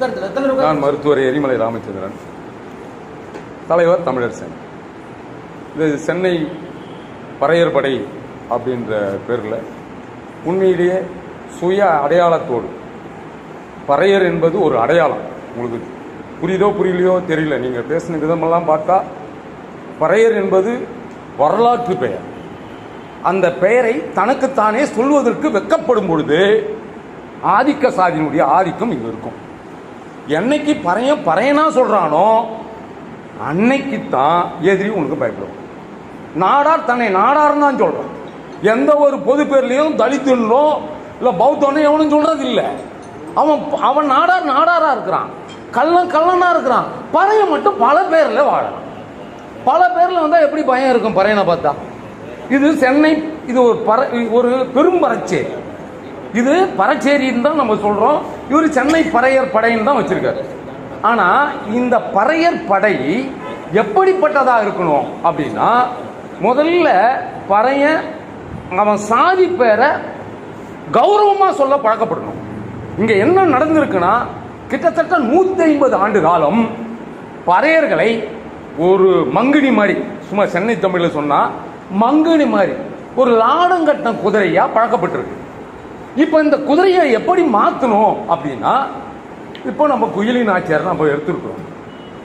நான் மருத்துவர் எரிமலை ராமச்சந்திரன் தலைவர் தமிழரசன். இது சென்னை பறையர் படை அப்படின்ற பேரில் உண்மையிலேயே சுய அடையாளத்தோடு பறையர் என்பது ஒரு அடையாளம். உங்களுக்கு புரியுதோ புரியலையோ தெரியல. நீங்கள் பேசின விதமெல்லாம் பார்த்தா பறையர் என்பது வரலாற்று பெயர். அந்த பெயரை தனக்குத்தானே சொல்வதற்கு வெக்கப்படும் பொழுது ஆதிக்க சாதியினுடைய ஆதிக்கம் இங்கே இருக்கும். என்னைக்கு பறையன் பறையனா சொல்கிறானோ அன்னைக்கு தான் எதிரி உனக்கு பயப்படும். நாடார் தன்னை நாடார்னு தான் சொல்கிறான் எந்த ஒரு பொது பேர்லேயும் தலித்துன்னோ இல்லை பௌத்தனோ எவனும் சொல்கிறது இல்லை அவன் அவன் நாடார் நாடாராக இருக்கிறான். கள்ளன் கள்ளனாக இருக்கிறான். பறையன் மட்டும் பல பேரில் வாழறான் பல பேரில் வந்தால் எப்படி பயம் இருக்கும் பறையனை பார்த்தா? இது சென்னை இது ஒரு பற ஒரு பெரும் பறச்சேரி இது பறச்சேரின்னு தான் நம்ம சொல்கிறோம் இவர் சென்னை பறையர் படைன்னு தான் வச்சுருக்காரு. ஆனால் இந்த பறையர் படை எப்படிப்பட்டதாக இருக்கணும் அப்படின்னா முதல்ல பறைய அவன் சாதி பேரை கௌரவமாக சொல்ல பழக்கப்படணும். இங்கே என்ன நடந்திருக்குன்னா கிட்டத்தட்ட நூற்றி ஐம்பது ஆண்டு காலம் பறையர்களை ஒரு மங்குனி மாதிரி சும்மா சென்னை தமிழில் சொன்னால் மங்குனி மாதிரி ஒரு லாடங்கட்டின குதிரையாக பழக்கப்பட்டிருக்கு. இப்போ இந்த குதிரையை எப்படி மாற்றணும் அப்படின்னா இப்போ நம்ம குயிலி நாச்சியார் நம்ம எடுத்துருக்கோம்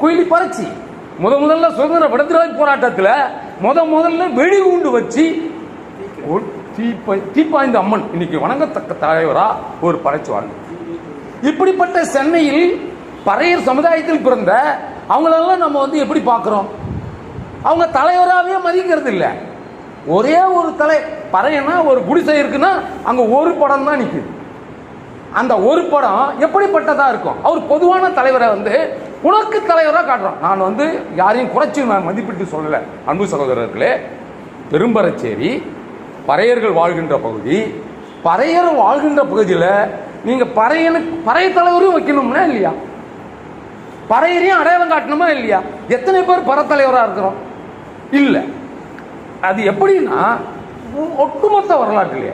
குயிலி பறச்சி. முத முதல்ல சுதந்திர விடுதலை போராட்டத்தில் முத முதல்ல வெடிகுண்டு வச்சு தீப்பா- தீப்பாய்ந்த அம்மன் இன்னைக்கு வணங்கத்தக்க தலைவரா ஒரு பறைச்சு இப்படிப்பட்ட சென்னையில் பறையர் சமுதாயத்தில் பிறந்த அவங்களெல்லாம் நம்ம வந்து எப்படி பார்க்குறோம்? அவங்க தலைவராகவே மதிக்கிறது இல்லை ஒரே ஒரு தலை பறையனா ஒரு குடிசை இருக்குன்னா அங்க ஒரு படம் தான் நிற்குது அந்த ஒரு படம் எப்படிப்பட்டதா இருக்கும்? அவர் பொதுவான தலைவரை வந்து உனக்கு தலைவராக காட்டுறோம் நான் வந்து யாரையும் குறைச்சி நான் மதிப்பிட்டு சொல்லல. அன்பு சகோதரர்களே பெரும்பரச்சேரி பறையர்கள் வாழ்கின்ற பகுதி பறையர் வாழ்கின்ற பகுதியில் நீங்க பறையனுக்கு பறைய தலைவரும் வைக்கணும்னா இல்லையா? பறையரையும் அடையாளம் காட்டணுமா இல்லையா? எத்தனை பேர் பறத்தலைவராக இருக்கிறோம்? இல்லை. அது எப்படின்னா ஒட்டுமொத்த வரலாற்றுலையே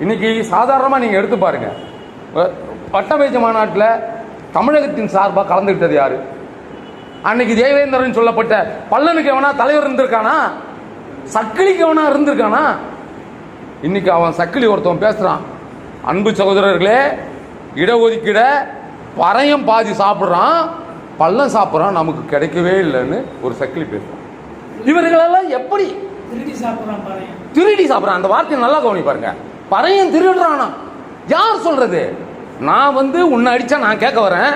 இன்னைக்கு சாதாரணமாக நீங்கள் எடுத்து பாருங்க. வ- பட்டமேஜ மாநாட்டில் தமிழகத்தின் சார்பாக கலந்துக்கிட்டது யாரு? அன்னைக்கு தேவேந்திரன் சொல்லப்பட்ட பல்லனுக்கு எவனா தலைவர் இருந்திருக்கானா? சக்கிலிக்கு எவனா இருந்திருக்கானா? இன்னைக்கு அவன் சக்கிலி ஒருத்தவன் பேசுறான். அன்பு சகோதரர்களே இடஒதுக்கீட பறையம் பாதி சாப்பிட்றான் பள்ளம் சாப்பிட்றான் நமக்கு கிடைக்கவே இல்லைன்னு ஒரு சக்கிலி பேசுறான். இவர்களெல்லாம் எப்படி திருடி திருடி சாப்பிட்றான். அந்த வார்த்தையை நல்லா கவனி பாருங்க. பறையன் திருடுறானா? யார் சொல்றது? நான் வந்து உன்னை அடிச்சா நான் கேட்க வரேன்.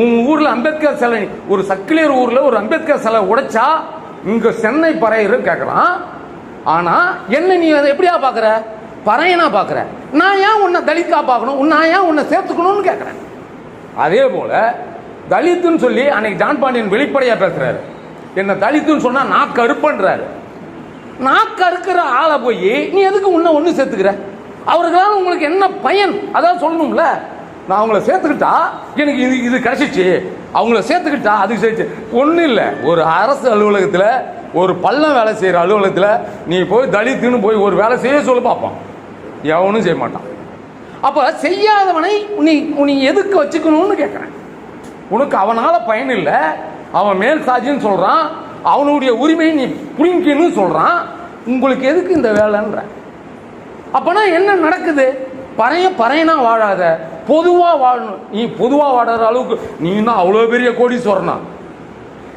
உன் ஊர்ல அம்பேத்கர் சிலை ஒரு சக்கிலியர் ஊர்ல ஒரு அம்பேத்கர் சிலை உடைச்சா இங்க சென்னை பறையரும் கேட்கலாம். ஆனா என்ன நீ அதை எப்படியா பாக்குற? பறையனா பாக்குற? நான் ஏன் உன்னை தலித்தா பார்க்கணும்? நான் ஏன் உன்னை சேர்த்துக்கணும்னு கேட்கறேன். அதே போல தலித்துன்னு சொல்லி அன்னைக்கு ஜான் பாண்டியன் வெளிப்படையா பேசுறாரு. என்ன தலித்துன்னு சொன்னா நான் கருப்பன்றாரு. நாக்கு அறுக்கிற ஆளை போய் நீ எதுக்கு உன்ன ஒன்று சேர்த்துக்கிற? அவர்களால் உங்களுக்கு என்ன பயன்? அதான் சொல்லணும்ல. நான் அவங்கள சேர்த்துக்கிட்டா எனக்கு இது இது கிடைச்சிச்சு. அவங்கள சேர்த்துக்கிட்டா அதுக்கு சேர்த்து. ஒன்றும் இல்லை. ஒரு அரசு அலுவலகத்தில் ஒரு பள்ளம் வேலை செய்கிற அலுவலகத்தில் நீ போய் தலித்துன்னு போய் ஒரு வேலை செய்ய சொல்ல பார்ப்பான் எவனும் செய்ய மாட்டான். அப்போ செய்யாதவனை நீ நீ எதுக்கு வச்சுக்கணும்னு கேட்குறேன் உனக்கு அவனால் பயன் இல்லை. அவன் மேல் சாஜின்னு சொல்கிறான் அவனுடைய உரிமையை நீ புரிங்கின்னு சொல்கிறான் உங்களுக்கு எதுக்கு இந்த வேலைன்ற? அப்போனா என்ன நடக்குது? பறைய பறையனா வாழாத பொதுவாக வாழணும். நீ பொதுவாக வாழற அளவுக்கு நீ தான் அவ்வளோ பெரிய கோடீஸ்வரனா?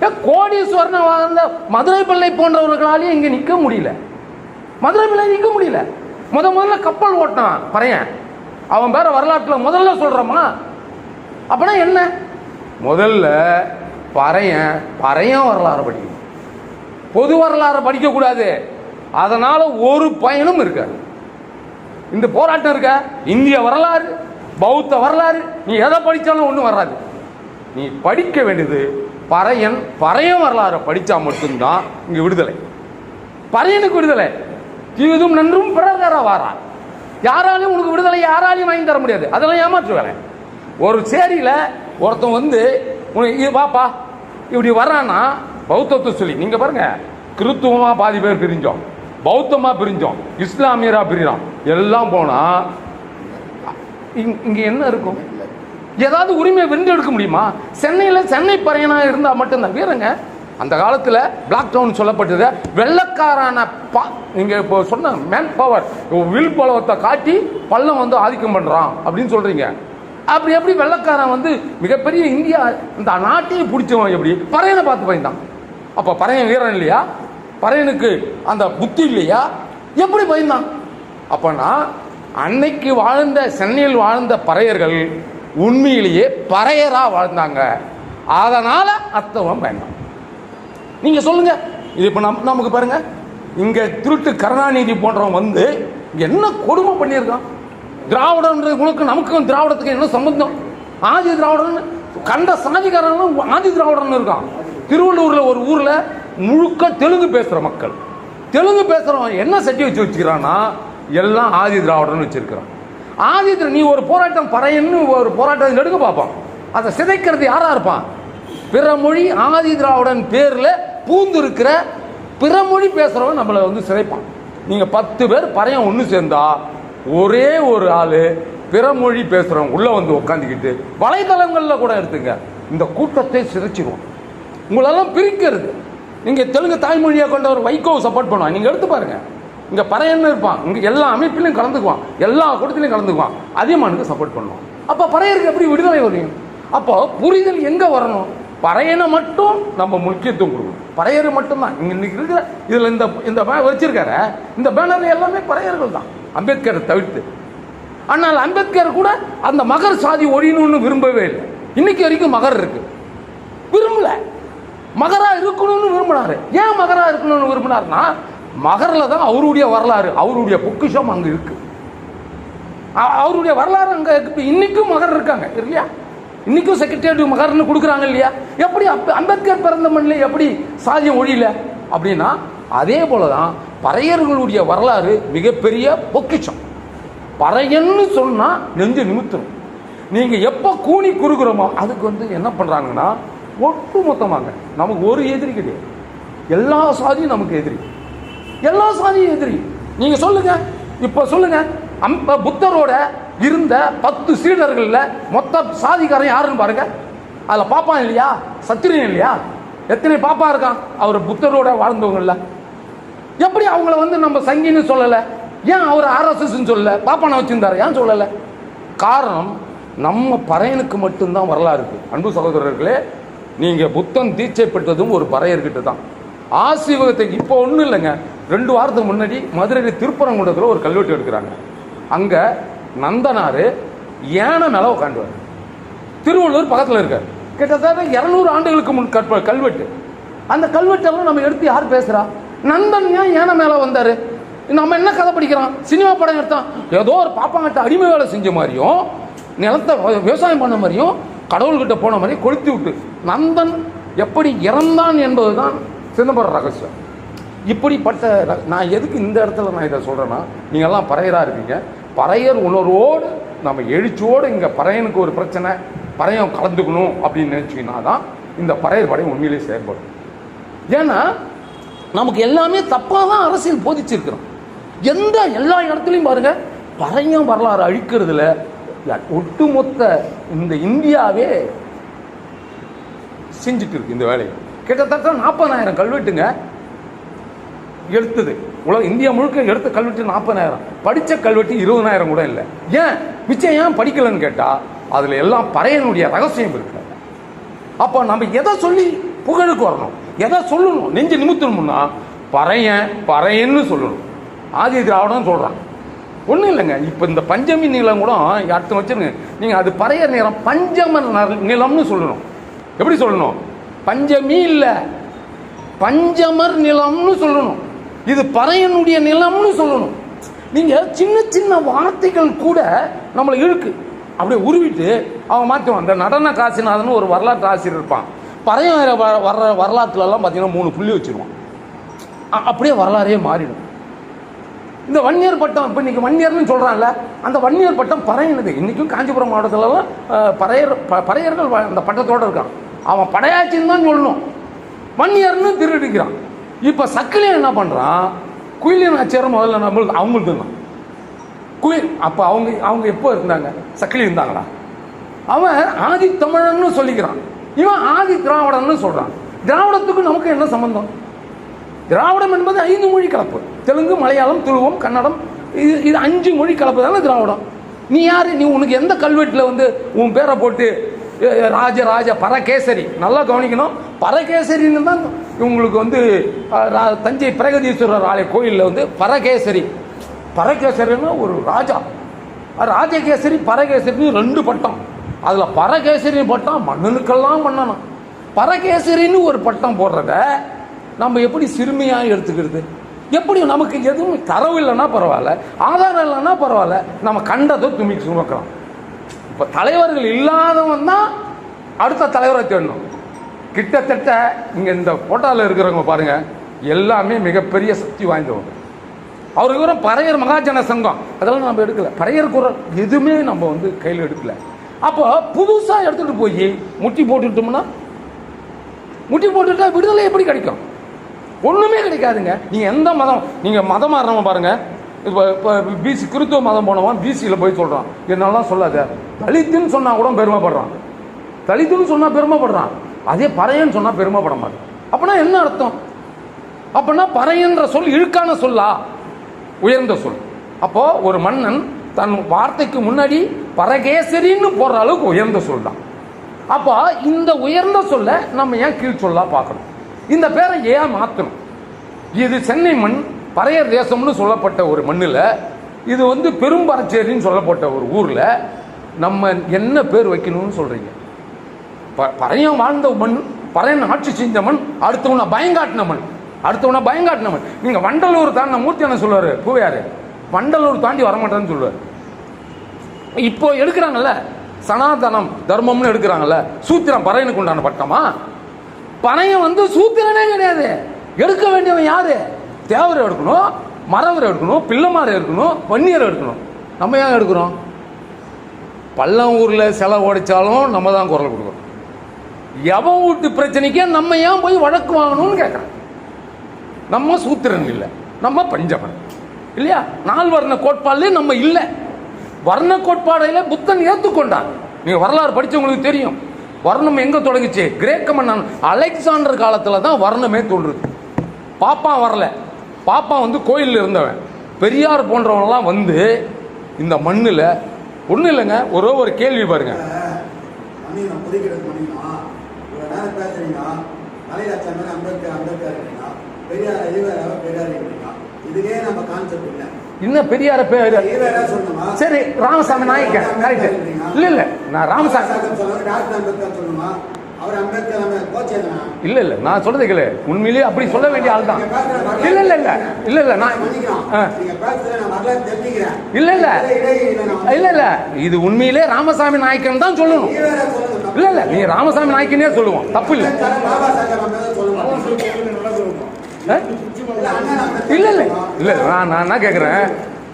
ஏ, கோடீஸ்வரனா வாழ்ந்த மதுரை பிள்ளை போன்றவர்களாலேயும் இங்கே நிற்க முடியல. மதுரை பிள்ளை நிற்க முடியல. முத முதல்ல கப்பல் ஓட்டினான் பறையன். அவன் பேர வரலாற்றில் முதல்ல சொல்கிறோமா அப்படின்னா என்ன? முதல்ல பறையன் பறையன் வரலாறு படிக்கணும். பொது வரலாறு படிக்கக்கூடாது. அதனால் ஒரு பயனும் இருக்காது. இந்த போராட்டம் இருக்க? இந்திய வரலாறு பௌத்த வரலாறு நீ எதை படித்தாலும் ஒன்றும் வராது. நீ படிக்க வேண்டியது பறையன் பறையன் வரலாறை படித்தா மட்டும்தான் இங்கே விடுதலை. பறையனுக்கு விடுதலை. தீதும் நன்றும் பிறதர வாரா யாராலையும் உனக்கு விடுதலை யாராலையும் வாங்கி தர முடியாது. அதெல்லாம் ஏமாற்று வேலை ஒரு சேரியில் ஒருத்தன் வந்து இது வாப்பா. இப்படி வர்றான்னா பௌத்தத்தை சொல்லி நீங்க பாருங்க கிறித்துவமா பாதி பேர் பிரிஞ்சோம். பௌத்தமா பிரிஞ்சோம். இஸ்லாமியரா பிரிஞ்சோம் எல்லாம் போனா இங்க- என்ன இருக்கும்? ஏதாவது உரிமையை வென்றெடுக்க முடியுமா? சென்னையில் சென்னை பறையனாக இருந்தால் மட்டும்தான். வீரங்க அந்த காலத்தில் பிளாக் டவுன் சொல்லப்பட்டது வெள்ளக்காரான பா நீங்கள் இப்போ சொன்ன மேன் பவர் வில் பலவத்தை காட்டி பள்ளம் வந்து ஆதிக்கம் பண்ணுறான் அப்படின்னு சொல்கிறீங்க அப்படி எப்படி வெள்ளக்காரன் வந்து மிகப்பெரிய இந்தியா இந்த நாட்டையே பிடிச்சவன் எப்படி? பறையனை பார்த்து பயந்தான். அப்போ பறையன் வீரன் இல்லையா? பறையனுக்கு அந்த புத்தி இல்லையா? எப்படி பயந்தான்? அப்போனா அன்னைக்கு வாழ்ந்த சென்னையில் வாழ்ந்த பறையர்கள் உண்மையிலேயே பறையராக வாழ்ந்தாங்க. அதனால் அத்தவன் பயந்தான் நீங்கள் சொல்லுங்கள் இது இப்போ நம் நமக்கு பாருங்க. இங்கே திருட்டு கருணாநிதி போன்றவன் வந்து என்ன கொடுமை பண்ணியிருக்கான்? திராவிடன்றவங்களுக்கு நமக்கும் திராவிடத்துக்கு என்ன சம்பந்தம்? ஆதி திராவிடன் கண்ட சாதிக்காரனும் ஆதி திராவிடன் இருக்கான். திருவள்ளூரில் ஒரு ஊரில் முழுக்க தெலுங்கு பேசுகிற மக்கள். தெலுங்கு பேசுகிறவன் என்ன சட்டி வச்சு வச்சுக்கிறான்னா எல்லாம் ஆதி திராவிடன் வச்சுருக்கிறான். ஆதி நீ ஒரு போராட்டம் பறையன்னு ஒரு போராட்டம் எடுக்க பார்ப்பான். அதை சிதைக்கிறது யாராக இருப்பான்? பிற மொழி ஆதி திராவிடன் பேரில் பூந்து இருக்கிற பிற மொழி நம்மளை வந்து சிதைப்பான். நீங்கள் பத்து பேர் பறையன் ஒன்று சேர்ந்தா ஒரே ஒரு ஆள் பிற மொழி பேசுகிறவங்க உள்ளே வந்து உட்காந்துக்கிட்டு வலைதளங்களில் கூட எடுத்துங்க. இந்த கூட்டத்தை சிதைச்சிருவோம். உங்களெல்லாம் பிரிக்கிறது. நீங்கள் தெலுங்கு தாய்மொழியை ஒரு வைகோவை சப்போர்ட் பண்ணுவான். நீங்கள் எடுத்து பாருங்கள் இங்கே பறையன்னு இருப்பான். இங்கே எல்லா அமைப்பிலையும் கலந்துக்குவான். எல்லா கூட்டத்திலையும் கலந்துக்குவான். அதியமானுக்கு சப்போர்ட் பண்ணுவான். அப்போ பறையருக்கு எப்படி விடுதலை வரும்? அப்போ புரிதல் எங்கே வரணும்? பறையனை மட்டும் நம்ம முக்கியத்துவம் கொடுக்கணும். பறையர் மட்டும்தான். இங்கே இன்னைக்கு இருக்கிற இதில் இந்த இந்த பே- இந்த பேனர் எல்லாமே பறையர்கள் தான். அம்பேத்கரை தவிர்த்து. ஆனால் அம்பேத்கர் கூட அந்த மகர் சாதி ஒழியணும்னு விரும்பவே இல்லை. இன்னைக்கு வரைக்கும் மகர் இருக்கு. விரும்பல. மகராக இருக்கணும்னு விரும்பினாரு. ஏன் மகராக இருக்கணும்னு விரும்பினார்னா மகரில் தான் அவருடைய வரலாறு அவருடைய பொக்கிஷம் அங்கே இருக்கு. அவருடைய வரலாறு அங்கே இருக்கு. இன்னைக்கும் மகர் இருக்காங்க இல்லையா? இன்னைக்கும் செக்ரட்டேரியட் மகர்னு கொடுக்குறாங்க இல்லையா? எப்படி அப்ப அம்பேத்கர் பிறந்த மண்ணில் எப்படி சாதியம் ஒழியல அப்படின்னா அதே போல தான் பறையர்களுடைய வரலாறு மிகப்பெரிய பொக்கிச்சம் பறையன்னு சொன்னால் நெஞ்சு நிமித்தணும் நீங்கள் எப்போ கூணி குறுகுறோமோ அதுக்கு வந்து என்ன பண்ணுறாங்கன்னா ஒட்டு மொத்தமாங்க நமக்கு ஒரு எதிரி கிடையாது. எல்லா சாதியும் நமக்கு எதிரி. எல்லா சாதியும் எதிரி. நீங்கள் சொல்லுங்கள் இப்போ சொல்லுங்கள் அம்ப புத்தரோட இருந்த பத்து சீடர்களில் மொத்த சாதிக்காரன் யாருன்னு பாருங்க. அதில் பாப்பான் இல்லையா? சத்திரியன் இல்லையா? எத்தனை பாப்பா இருக்கான்? அவர் புத்தரோட வாழ்ந்தவங்கல்ல எப்படி அவங்கள வந்து நம்ம சங்கின்னு சொல்லலை? ஏன் அவர் ஆர்எஸ்எஸ் சொல்லலை? பாப்பானை வச்சிருந்தாரு. ஏன் சொல்லலை? காரணம் நம்ம பறையனுக்கு மட்டும்தான் வரலாறு இருக்கு. அன்பு சகோதரர்களே நீங்க புத்தன் தீட்சை பெற்றதும் ஒரு பறையர்கிட்ட தான். ஆசீவகத்துக்கு இப்போ ஒன்றும் இல்லைங்க. ரெண்டு வாரத்துக்கு முன்னாடி மதுரையில் திருப்பரங்குன்றத்தில் ஒரு கல்வெட்டு எடுக்கிறாங்க. அங்கே நந்தனாரு யானை மேல உட்காந்துவார் திருவள்ளூர் பக்கத்தில் இருக்கார். கிட்டத்தட்ட இரநூறு ஆண்டுகளுக்கு முன் கற்ப கல்வெட்டு. அந்த கல்வெட்டெல்லாம் நம்ம எடுத்து யார் பேசுறா? நந்தன் ஏன் யானை மேல வந்தார்? நம்ம என்ன கதை படிக்கிறோம்? சினிமா படம் எடுத்தான். ஏதோ ஒரு பாப்பாங்கிட்ட அடிமை வேலை செஞ்ச மாதிரியும் நிலத்தை விவசாயம் பண்ண மாதிரியும் கடவுள்கிட்ட போன மாதிரி கொளுத்தி விட்டு நந்தன் எப்படி இறந்தான் என்பதுதான் சிதம்பரம் ரகசியம். இப்படிப்பட்ட நான் எதுக்கு இந்த இடத்துல நான் இதை சொல்கிறேன்னா நீங்கள்லாம் பறையராக இருக்கீங்க. பறையர் உணர்வோடு நம்ம எழுச்சியோடு இங்கே பறையனுக்கு ஒரு பிரச்சனை பறையம் கலந்துக்கணும் அப்படின்னு நினச்சிங்கன்னா தான் இந்த பறையர் படை உண்மையிலேயே செயல்படும். ஏன்னா நமக்கு எல்லாமே தப்பாக தான் அரசியல் போதிச்சிருக்கிறோம். எந்த எல்லா இடத்துலையும் பாருங்க பறையம் வரலாறு அழிக்கிறதுல ஒட்டுமொத்த இந்த இந்தியாவே செஞ்சுட்டு இருக்கு இந்த வேலையை. கிட்டத்தட்ட நாற்பதாயிரம் கல்வெட்டுங்க எடுத்தது. உலக இந்தியா முழுக்க எடுத்த கல்வெட்டு நாற்பதாயிரம் படித்த கல்வெட்டு இருபதாயிரம் கூட இல்லை. ஏன்? மிச்சம் ஏன் படிக்கலன்னு கேட்டால் அதில் எல்லாம் பறையனுடைய ரகசியம் இருக்கு. அப்போ நம்ம எதை சொல்லி புகழுக்கு வரணும்? எதை சொல்லணும்? நெஞ்சு நிமித்தணும்னா பறையன் பறையன்னு சொல்லணும். ஆதி திராவிடம் சொல்கிறான் ஒன்றும் இல்லைங்க. இப்போ இந்த பஞ்சமி நிலம் கூட அடுத்து வச்சிருங்க. நீங்கள் அது பறைய நேரம் பஞ்சம நிலம்னு சொல்லணும். எப்படி சொல்லணும்? பஞ்சமி இல்லை. பஞ்சமர் நிலம்னு சொல்லணும். இது பறையனுடைய நிலம்னு சொல்லணும். நீங்க சின்ன சின்ன வார்த்தைகள் கூட நம்மளை இழுக்கு. அப்படியே உருவிட்டு அவன் மாற்றுவான் அந்த நடன காசிநாதன் ஒரு வரலாற்று ஆசிரியர் இருப்பான். பறையன் வர- வர்ற வரலாற்றுல எல்லாம் பார்த்தீங்கன்னா மூணு புள்ளி வச்சிருவான். அப்படியே வரலாறே மாறிடும். இந்த வன்னியர் பட்டம் இப்போ இன்னைக்கு வன்னியர்னு சொல்கிறான்ல அந்த வன்னியர் பட்டம் பறையனது. இன்னைக்கும் காஞ்சிபுரம் மாவட்டத்திலலாம் பறையர் ப- பறையர்கள் வ- அந்த பட்டத்தோட இருக்கான். அவன் படையாச்சின்னு தான் சொல்லணும். வன்னியர்னு திருடிக்கிறான் இப்போ சக்கிலியன் என்ன பண்ணுறான் குயிலியன் ஆச்சியர் முதல்ல நம்மளுக்கு அவங்களுக்கு தான் குயில் அப்போ அவங்க அவங்க எப்போ இருந்தாங்க? சக்கிலி இருந்தாங்களா? அவன் ஆதி தமிழன்னு சொல்லிக்கிறான். இவன் ஆதி திராவிடன்னு சொல்கிறான் திராவிடத்துக்கு நமக்கு என்ன சம்பந்தம்? திராவிடம் என்பது ஐந்து மொழி கலப்பு. தெலுங்கு மலையாளம் துருவம் கன்னடம் இது இது அஞ்சு மொழி கலப்பு தானே திராவிடம். நீ யார்? நீ உனக்கு எந்த கல்வெட்டில் வந்து உன் பேரை போட்டு ராஜ ராஜ பரகேசரி. நல்லா கவனிக்கணும். பரகேசரின்னு தான் இவங்களுக்கு வந்து ரா- தஞ்சை பிரகதீஸ்வரர் ஆலய கோயிலில் வந்து பரகேசரி. பரகேசரின்னா ஒரு ராஜா. ராஜகேசரி பரகேசரின்னு ரெண்டு பட்டம். அதில் பரகேசரி பட்டம் மன்னனுக்கெல்லாம் மன்னனும் பரகேசரின்னு ஒரு பட்டம் போடுறத நம்ம எப்படி சிறுமியாக எடுத்துக்கிறது? எப்படி நமக்கு எதுவும் தரவு இல்லைன்னா பரவாயில்ல ஆதாரம் இல்லைன்னா பரவாயில்ல நம்ம கண்டதை துமி சுமக்கிறோம். இப்போ தலைவர்கள் இல்லாதவன் தான் அடுத்த தலைவரை தேடணும். கிட்டத்தட்ட இங்கே இந்த ஃபோட்டோவில் இருக்கிறவங்க பாருங்கள் எல்லாமே மிகப்பெரிய சக்தி வாய்ந்தவங்க. அவர் விவரம் பறையர் மகாஜன சங்கம். அதெல்லாம் நம்ம எடுக்கல. பறையர் குரல் எதுவுமே நம்ம வந்து கையில் எடுக்கல. அப்போ புதுசாக எடுத்துகிட்டு போய் முட்டி போட்டுட்டோம்னா முட்டி போட்டுட்டா விடுதலை எப்படி கிடைக்கும்? ஒன்றுமே கிடைக்காதுங்க. நீங்கள் எந்த மதம் நீங்கள் மதம் மாறினவன் பாருங்கள் இப்போ இப்போ பிசி கிறித்துவ மதம் போனவன் பிசியில் போய் சொல்கிறான் என்னெல்லாம் சொல்லாத. தலித்துன்னு சொன்னால் கூட பெருமைப்படுறான். தலித்துன்னு சொன்னால் பெருமைப்படுறான். அதே பறையன்னு சொன்னால் பெருமைப்பட மாட்டான் அப்படின்னா என்ன அர்த்தம்? அப்படின்னா பறையன்ற சொல் இழுக்கான சொல்லா. உயர்ந்த சொல். அப்போது ஒரு மன்னன் தன் வார்த்தைக்கு முன்னாடி பரகேசரின்னு போடுற அளவுக்கு உயர்ந்த சொல் தான் அப்போ இந்த உயர்ந்த சொல்ல நம்ம ஏன் கீழ் சொல்லா பார்க்கணும்? இந்த பேரை ஏன் மாற்றணும் இது சென்னை மண் பறையர் தேசம்னு சொல்லப்பட்ட ஒரு மண்ணில் இது வந்து பெரும்பரச்சேரின்னு சொல்லப்பட்ட ஒரு ஊரில் நம்ம என்ன பேர் வைக்கணும்னு சொல்கிறீங்க ப- பறையன் வாழ்ந்த மண் பறையன் ஆட்சி செஞ்ச மண் அடுத்தவனை பயங்காட்டின மண் அடுத்தவனை பயங்காட்டின மண். நீங்கள் வண்டலூர் தாண்ட மூர்த்தி என்ன சொல்லுவார் பூவையார். வண்டலூர் தாண்டி வரமாட்டேன்னு சொல்லுவார். இப்போ எடுக்கிறாங்கல்ல சனாதனம் தர்மம்னு எடுக்கிறாங்கல்ல சூத்திரம் பறையனுக்கு உண்டான பட்டமா? பறையன் வந்து சூத்திரனே கிடையாது. எடுக்க வேண்டியவன் யாரு? தேவரை எடுக்கணும் மரவரை எடுக்கணும் பிள்ளைமாரை எடுக்கணும் வன்னியரை எடுக்கணும். நம்ம ஏன் எடுக்கிறோம்? பள்ளம் ஊரில் சிலை உடைச்சாலும் நம்ம தான் குரல் கொடுக்குறோம் எவன் வீட்டு பிரச்சனைக்கே நம்ம ஏன் போய் வழக்கு வாங்கணும்னு கேட்குறேன்? நம்ம சூத்திரன் இல்லை நம்ம பஞ்சமன் இல்லையா? நால்வர்ண கோட்பாடுலேயே நம்ம இல்லை. வர்ண கோட்பாடையில் புத்தன் ஏற்றுக்கொண்டான் நீங்கள் வரலாறு படிச்சவங்களுக்கு தெரியும். வர்ணம் எங்கே தொடங்குச்சு? கிரேக்க மன்னன் அலெக்சாண்டர் காலத்தில் தான் வர்ணமே தோன்றுது. பாப்பா வரல. பாப்பான் வந்து கோயிலில் இருந்தவன். பெரியார் போன்றவங்கலாம் வந்து இந்த மண்ணில் ஒன்றும் இல்லைங்க ஒரே ஒரு கேள்வி பாருங்க. இன்னும் பெரியார பேர் சரி ராமசாமி நாயக்கன் கரெக்ட் இல்ல இல்ல நான் ராமசாமி இல்ல இல்ல நான் சொல்றது கேளு. உண்மையிலேயே அப்படி சொல்ல வேண்டிய ஆள் தான். இல்ல இல்ல இல்ல. இல்ல இல்ல நான் இல்ல இல்ல. இல்ல இல்ல இது உண்மையிலே ராமசாமி நாயக்கன் தான் சொல்லணும். இல்ல இல்ல நீ ராமசாமி நாயக்கனே சொல்லுவோம் தப்பு இல்ல? இல்ல இல்ல இல்ல. நான் நான் என்ன கேக்குறேன்?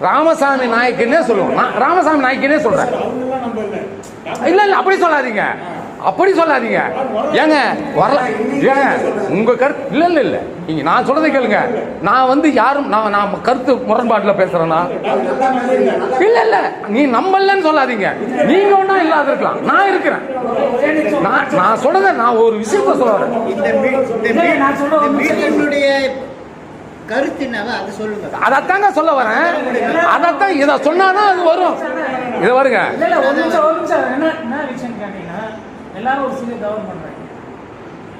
ராமசாமி நாயக்கனே சொல்லுவோம் நான் ராமசாமி நாயக்கனே சொல்றேன். இல்ல இல்ல அப்படி சொல்லாதீங்க. அப்படி சொல்லாதீங்க. ஏங்க வரல. ஏங்க உங்க கருத்து இல்ல இல்ல இல்ல. நீங்க நான் சொல்றதை கேளுங்க. நான் வந்து யாரும் நான் நான் கருத்து முரண்பாட்டுல பேசுறேன்னா? இல்ல இல்ல. நீ நம்பலன்னு சொல்லாதீங்க. நீங்க ஒன்றும் இல்லாத இருக்கலாம். நான் இருக்கிறேன். நான் நான் சொல்றத நான் ஒரு விஷயத்த மீட்டினுடைய கருத்து அதை சொல்லுங்க. அதைத்தாங்க சொல்ல வரேன். அதைத்தான் இதை சொன்னாதான் அது வரும். இதை வருங்க. எல்லாரும் ஒரு சிறிய தவறு பண்ணுறாங்க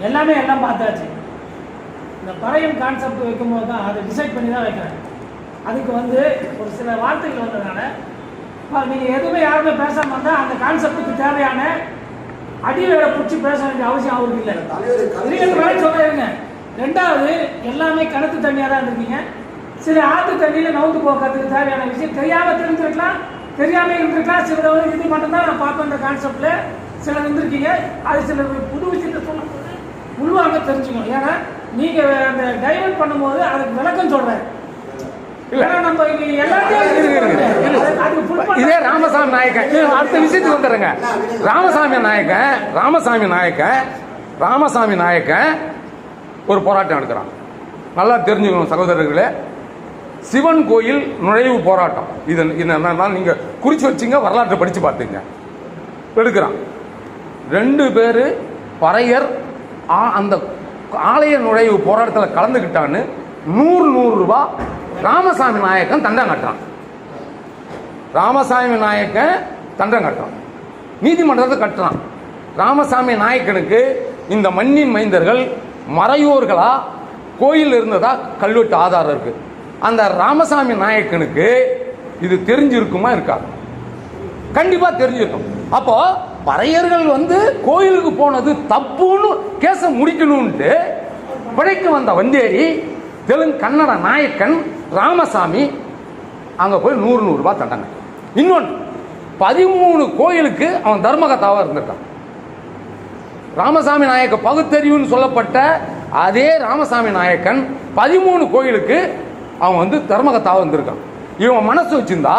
எல்லாமே எல்லாம் பார்த்தாச்சு. இந்த பறையும் கான்செப்ட் வைக்கும்போது தான் அதை டிசைட் பண்ணி தான் வைக்கிறாங்க. அதுக்கு வந்து ஒரு சில வார்த்தைகள் வந்ததுனால நீங்கள் எதுவுமே யாருமே பேசாமல் இருந்தால் அந்த கான்செப்டுக்கு தேவையான அடிவேரை பிடிச்சி பேச வேண்டிய அவசியம் அவருக்கு இல்லை. தலைவர் சொல்லிருங்க. ரெண்டாவது எல்லாமே கிணத்து தண்ணியாக தான் இருந்திருக்கீங்க. சில ஆற்று தண்ணியில் நவுந்து போக்குறதுக்கு தேவையான விஷயம் தெரியாமல் தெரிஞ்சிருக்கலாம். தெரியாமல் இருந்திருக்கலாம். சில இது மட்டும்தான் நான் பார்ப்பேன் கான்செப்டில் சிலர் இருந்திருக்கீங்க அது சில புது விஷயத்தை சொல்லும்போது உள்வாங்க தெரிஞ்சுக்கணும். ஏன்னா நீங்க அந்த டைவர்ட் பண்ணும்போது அதுக்கு விளக்கம் பண்ண- இதே ராமசாமி நாயக்கன். அடுத்த விஷயத்துக்கு வந்துடுறேங்க. ராமசாமி நாயக்கன் ராமசாமி நாயக்கன் ராமசாமி நாயக்கன் ஒரு போராட்டம் எடுக்கிறான் நல்லா தெரிஞ்சுக்கணும் சகோதரர்களே. சிவன் கோயில் நுழைவு போராட்டம். இது இது என்னன்னா நீங்க குறிச்சு வச்சுங்க வரலாற்றை படிச்சு பார்த்துங்க. எடுக்கிறான். ரெண்டு பேர் பறையர் ஆ- அந்த ஆலய நுழைவு போராட்டத்தில் கலந்துக்கிட்டான்னு நூறு நூறு ரூபா ராமசாமி நாயக்கன் தண்டம் கட்டுறான். ராமசாமி நாயக்கன் தண்டம் கட்டுறான். நீதிமன்றத்தை கட்டுறான். ராமசாமி நாயக்கனுக்கு இந்த மண்ணின் மைந்தர்கள் மறையோர்களா? கோயில் இருந்ததா? கல்வெட்டு ஆதாரம் இருக்கு. அந்த ராமசாமி நாயக்கனுக்கு இது தெரிஞ்சிருக்குமா இருக்கா? கண்டிப்பாக தெரிஞ்சிருக்கும். அப்போ பறையர்கள் வந்து கோயிலுக்கு போனது தப்புன்னு கேஸை முடிக்கணும்ட்டு பிழைக்க வந்த வந்தேரி தெலுங்கு கன்னட நாயக்கன் ராமசாமி அங்கே போய் நூறு நூறு தண்டனை இன்னொன்று பதிமூணு கோயிலுக்கு அவன் தர்மகத்தாவாக இருந்திருக்கான். ராமசாமி நாயக்க பகுத்தறிவுன்னு சொல்லப்பட்ட அதே ராமசாமி நாயக்கன் பதிமூணு கோயிலுக்கு அவன் வந்து தர்மகத்தாக வந்திருக்கான் இவன் மனசு வச்சிருந்தா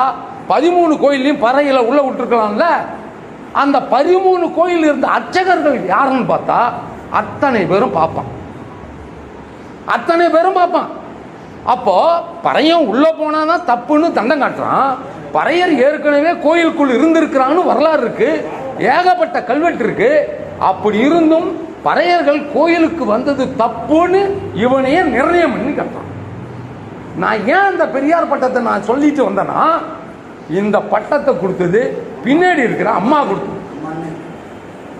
பதிமூணு கோயிலையும் பறையில உள்ள விட்டுருக்கலாம்ல? அந்த பதிமூணு கோயில் இருந்த அர்ச்சகர்கள் யாருன்னு பார்த்தா அத்தனை பேரும் பார்ப்பான். அத்தனை பேரும் பார்ப்பான். அப்போ பறையன் உள்ள போனாதான் தப்புன்னு தண்டம் காட்டுறான். பறையர் ஏற்கனவே கோயிலுக்குள் இருந்திருக்கிறான்னு வரலாறு இருக்கு. ஏகப்பட்ட கல்வெட்டு இருக்கு. அப்படி இருந்தும் பறையர்கள் கோயிலுக்கு வந்தது தப்புன்னு இவனையே நிர்ணயம் பண்ணி கட்டுறான். நான் ஏன் அந்த பெரியார் பட்டத்தை நான் சொல்லிட்டு வந்தேன்னா இந்த பட்டத்தை கொடுத்தது பின்னாடி இருக்கிற அம்மா கொடுத்தது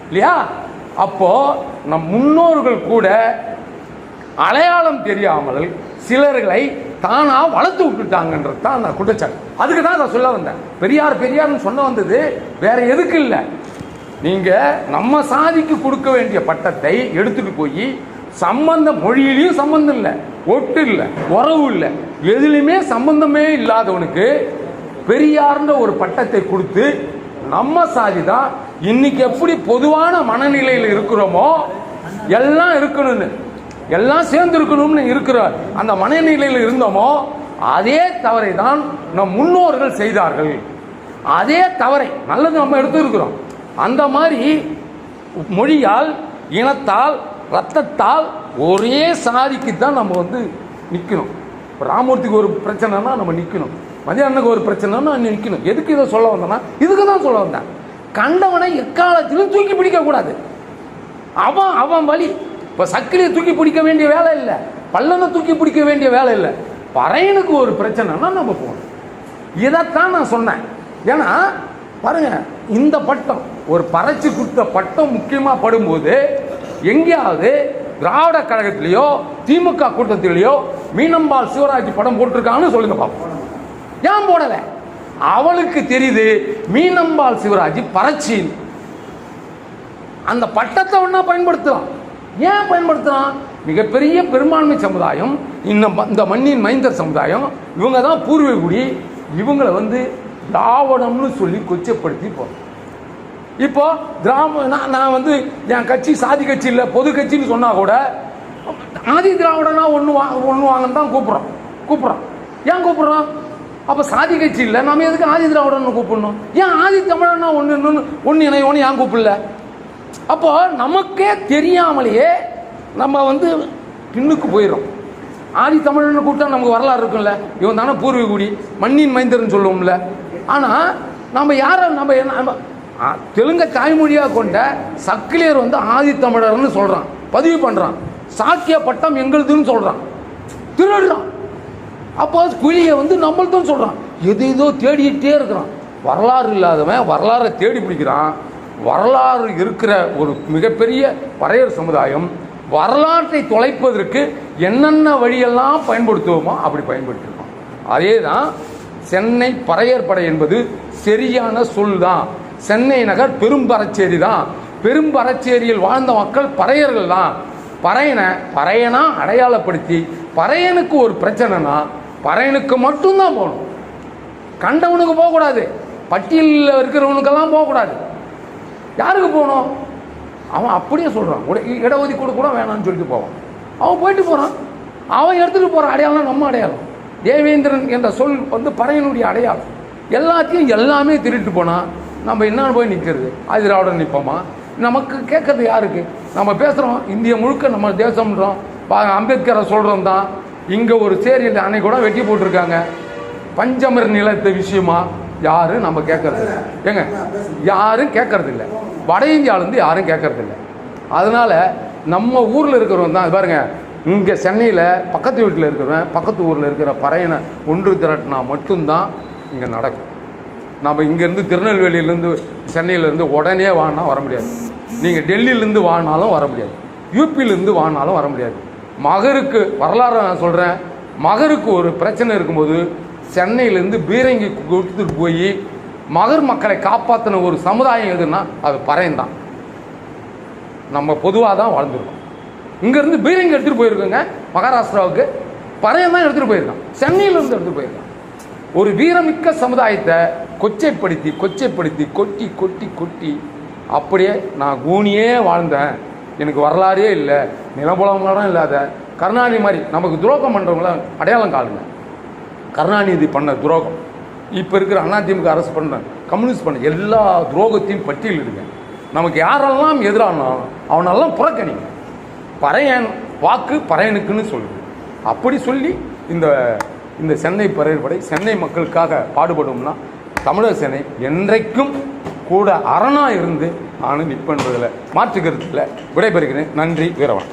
இல்லையா? அப்போ நம் முன்னோர்கள் கூட அடையாளம் தெரியாமல் சிலர்களை தானா வளர்த்து விட்டுட்டாங்கன்றது தான் நான் குற்றச்சாட்டு. அதுக்கு தான் நான் சொல்ல வந்தேன். பெரியார் பெரியார்னு சொன்ன வந்தது வேற எதுக்கு இல்லை. நீங்க நம்ம சாதிக்கு கொடுக்க வேண்டிய பட்டத்தை எடுத்துட்டு போய் சம்பந்த மொழியிலையும் சம்பந்தம் இல்லை. ஒட்டு இல்லை. உறவு இல்லை. எதுலையுமே சம்பந்தமே இல்லாதவனுக்கு பெரியார்ன்ற ஒரு பட்டத்தை கொடுத்து நம்ம சாதி தான் இன்னைக்கு எப்படி பொதுவான மனநிலையில் இருக்கிறோமோ எல்லாம் இருக்கணும்னு எல்லாம் சேர்ந்து இருக்கணும்னு இருக்கிற அந்த மனநிலையில் இருந்தோமோ அதே தவறை தான் நம் முன்னோர்கள் செய்தார்கள். அதே தவறை நல்லது நம்ம எடுத்துருக்கிறோம். அந்த மாதிரி மொழியால் இனத்தால் ரத்தத்தால் ஒரே சாதிக்கு தான் நம்ம வந்து நிற்கணும் ராமூர்த்திக்கு ஒரு பிரச்சனைனா நம்ம நிற்கணும் மதியானுக்கு ஒரு பிரச்சனைன்னு பிரச்சனைனா நிற்கணும் எதுக்கு இதை சொல்ல வந்தேன்னா இதுக்கு தான் சொல்ல வந்தேன். கண்டவனை எக்காலத்திலும் தூக்கி பிடிக்கக்கூடாது அவன் அவன் வழி இப்போ சக்கிலியை தூக்கி பிடிக்க வேண்டிய வேலை இல்லை. பல்லனை தூக்கி பிடிக்க வேண்டிய வேலை இல்லை. பறையனுக்கு ஒரு பிரச்சனைனா நம்ம போகணும். இதைத்தான் நான் சொன்னேன். ஏன்னா பாருங்க இந்த பட்டம் ஒரு பறைச்சி கொடுத்த பட்டம் முக்கியமாக படும்போது எங்கேயாவது திராவிட கழகத்திலேயோ திமுக கூட்டத்திலேயோ மீனம்பால் சிவராஜ் படம் போட்டிருக்கான்னு சொல்லுங்க பார்ப்போம் ஏன் போடல? அவளுக்கு தெரியுது மீனம்பாள் சிவராஜ் பறச்சின்னு அந்த பட்டத்தை ஒன்றா பயன்படுத்தலாம் ஏன் பயன்படுத்தலாம் மிகப்பெரிய பெரும்பான்மை சமுதாயம் இந்த இந்த மண்ணின் மைந்தர் சமுதாயம் இவங்க தான் பூர்வீகுடி இவங்களை வந்து திராவிடம்னு சொல்லி கொச்சப்படுத்தி போகிறோம் இப்போ திராம நான் நான் வந்து என் கட்சி சாதி கட்சி இல்லை பொது கட்சின்னு சொன்னால் கூட ஆதி திராவிடனா ஒன்று வா ஒன்று வாங்கன்னு தான் கூப்பிட்றோம் கூப்பிட்றோம் ஏன் கூப்பிட்றோம் அப்போ சாதி கட்சி இல்லை. நம்ம எதுக்கு ஆதி திராவிடன்னு கூப்பிடணும்? ஏன் ஆதி தமிழன்னா ஒன்று இன்னொன்று ஒன்று இணையோன்னு ஏன் கூப்பிடல? அப்போ நமக்கே தெரியாமலேயே நம்ம வந்து பின்னுக்கு போயிடும் ஆதி தமிழன்னு கூப்பிட்டா நமக்கு வரலாறு இருக்கும்ல. இவன் தானே பூர்வீகுடி மண்ணின் மைந்தர்னு சொல்லுவோம்ல. ஆனால் நம்ம யாரை நம்ம என்ன நம்ம- தெலுங்க தாய்மொழியாக கொண்ட சக்கிலியர் வந்து ஆதி தமிழர்னு சொல்கிறான் பதிவு பண்ணுறான் சாக்கிய பட்டம் எங்களுதுன்னு சொல்கிறான் திருடுறான். அப்போ குழியை வந்து நம்மள்தான் சொல்கிறான் எது ஏதோ தேடிக்கிட்டே இருக்கிறான். வரலாறு இல்லாதவன் வரலாறை தேடி பிடிக்கிறான். வரலாறு இருக்கிற ஒரு மிகப்பெரிய பறையர் சமுதாயம் வரலாற்றை தொலைப்பதற்கு என்னென்ன வழியெல்லாம் பயன்படுத்துவோமோ அப்படி பயன்படுத்திருக்கோம் அதே தான் சென்னை பறையர் படை என்பது சரியான சொல் தான் சென்னை நகர் பெரும்பரச்சேரி தான் பெரும்பரச்சேரியில் வாழ்ந்த மக்கள் பறையர்கள் தான் பறையனை பறையனா அடையாளப்படுத்தி பறையனுக்கு ஒரு பிரச்சனைனா பறையனுக்கு மட்டும்தான் போகணும். கண்டவனுக்கு போகக்கூடாது. பட்டியலில் இருக்கிறவனுக்கெல்லாம் போகக்கூடாது. யாருக்கு போகணும்? அவன் அப்படியே சொல்கிறான் இடஒதுக்கீடு கூட வேணாம்னு சொல்லிட்டு போவான். அவன் போயிட்டு போகிறான் அவன் எடுத்துகிட்டு போகிற அடையாளம் நம்ம அடையாளம். தேவேந்திரன் என்ற சொல் வந்து பறையனுடைய அடையாளம். எல்லாத்தையும் எல்லாமே திருட்டு போனால் நம்ம என்னன்னு போய் நிற்கிறது ஆதிராவுடன் நிற்போமா நமக்கு கேட்கறது யாருக்கு? நம்ம பேசுகிறோம் இந்திய முழுக்க நம்ம தேசம்ன்றோம். பா- அம்பேத்கரை சொல்கிறோம் தான் இங்கே ஒரு சேரியில் அன்னைக்கு கூட வெட்டி போட்டிருக்காங்க. பஞ்சமர் நிலத்தை விஷயமா யாரும் நம்ம கேட்கறது ஏங்க யாரும் கேட்கறது இல்லை வட இந்தியாவிலேருந்து யாரும் கேட்கறது இல்லை அதனால் நம்ம ஊரில் இருக்கிறவங்க தான் பாருங்கள் இங்கே சென்னையில் பக்கத்து வீட்டில் இருக்கிறவன் பக்கத்து ஊரில் இருக்கிற பறையனை ஒன்று திரட்டினா மட்டும்தான் இங்கே நடக்கும். நம்ம இங்கேருந்து திருநெல்வேலியிலேருந்து சென்னையிலேருந்து உடனே வானா வர முடியாது. நீங்கள் டெல்லியிலேருந்து வானாலும் வர முடியாது. யூபியிலேருந்து வானாலும் வர முடியாது. மகருக்கு வரலாறு நான் சொல்கிறேன் மகருக்கு ஒரு பிரச்சனை இருக்கும்போது சென்னையிலேருந்து பீரங்கி கொடுத்துட்டு போய் மகர் மக்களை காப்பாற்றின ஒரு சமுதாயம் எதுன்னா அது பறையன் தான். நம்ம பொதுவாக தான் வாழ்ந்துருக்கோம். இங்கேருந்து பீரங்கி எடுத்துகிட்டு போயிருக்கோங்க. மகாராஷ்டிராவுக்கு பறையன் தான் எடுத்துகிட்டு போயிருக்கான். சென்னையிலேருந்து எடுத்துகிட்டு போயிருக்கான். ஒரு வீரமிக்க சமுதாயத்தை கொச்சைப்படுத்தி கொச்சைப்படுத்தி கொட்டி கொட்டி கொட்டி அப்படியே நான் கூனியே வாழ்ந்தேன். எனக்கு வரலாறே இல்லை. நிலபுலங்களும் இல்லாத. கருணாநிதி மாதிரி நமக்கு துரோகம் பண்ணுறவங்கள அடையாளம் காலுங்க கருணாநிதி பண்ண துரோகம். இப்போ இருக்கிற அதிமுக அரசு பண்ண கம்யூனிஸ்ட் பண்ண எல்லா துரோகத்தையும் பட்டியலிடுங்க நமக்கு யாரெல்லாம் எதிரானாலும் அவனெல்லாம் புறக்கணிங்க. பறையன் வாக்கு பறையனுக்குன்னு சொல்லுது அப்படி சொல்லி இந்த இந்த சென்னை பறையற்படை சென்னை மக்களுக்காக பாடுபடும்னா தமிழர் சேனை என்றைக்கும் கூட அரணாக இருந்து நானும் நிற்பன்றதில் மாற்றுக்கிறதுல விடைபெறுகிறேன். நன்றி வீரவன்